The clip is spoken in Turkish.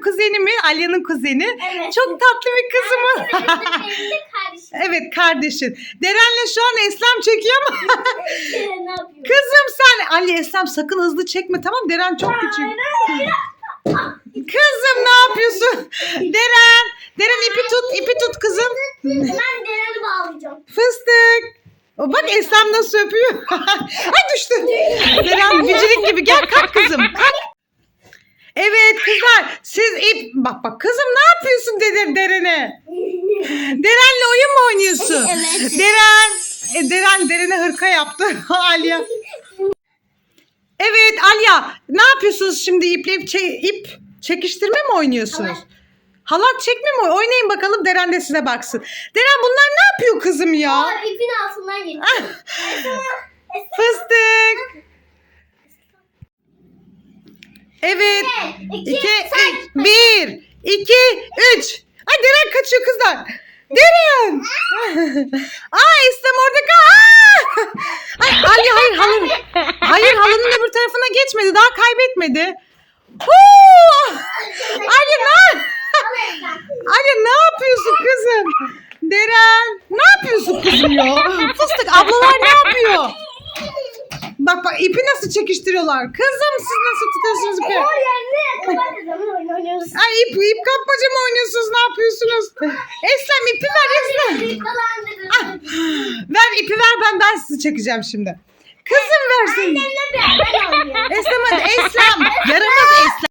kuzenimi, Alya'nın kuzeni. Evet. Çok tatlı bir kızımız. Evet kardeşin. Deren'le şu an Eslem çekiyor yapıyor? kızım sen Ali Eslem sakın hızlı çekme tamam Deren çok küçük. Kızım ne yapıyorsun? Deren, Deren ipi tut, ipi tut kızım. Ben Deren'i bağlayacağım. Fıstık. O bak Eslem nasıl öpüyor. Ay düştü. Deren bicirik gibi. Gel kalk kızım. Kalk. İp bak bak kızım ne yapıyorsun dedim Deren'e. Deren'le oyun mu oynuyorsun? Evet. Deren e, Deren Deren'e hırka yaptı. Alya. Evet Alya ne yapıyorsunuz şimdi iple ip, çe- ip çekiştirme mi oynuyorsunuz? Halat. Halat çekme mi? Oynayın bakalım Deren de size baksın. Deren bunlar ne yapıyor kızım ya? Aa, ipin altından geçiyor. Fıstık. Evet. iki, İki, üç, bir, iki, üç. Ay Deren kaçıyor kızlar. Deren. Aa İslam orada kal. Ay Ali hayır halın. Hayır halının öbür tarafına geçmedi. Daha kaybetmedi. Huu! Ali ne? Ali ne yapıyorsun kızım? Deren ne yapıyorsun kızım ya? Fıstık ablalar ne yapıyor? Bak bak ipi nasıl çekiştiriyorlar. Kızım siz nasıl tutuyorsunuz ipi? Kızımla oyun oynuyoruz. Ay ip, ip kapmaca mı oynuyorsunuz? Ne yapıyorsunuz? Eslem ipi ver Eslem. Ah, ver ipi ver ben ben sizi çekeceğim şimdi. Kızım versin. Annemle beraber oynuyoruz. Eslem hadi Eslem.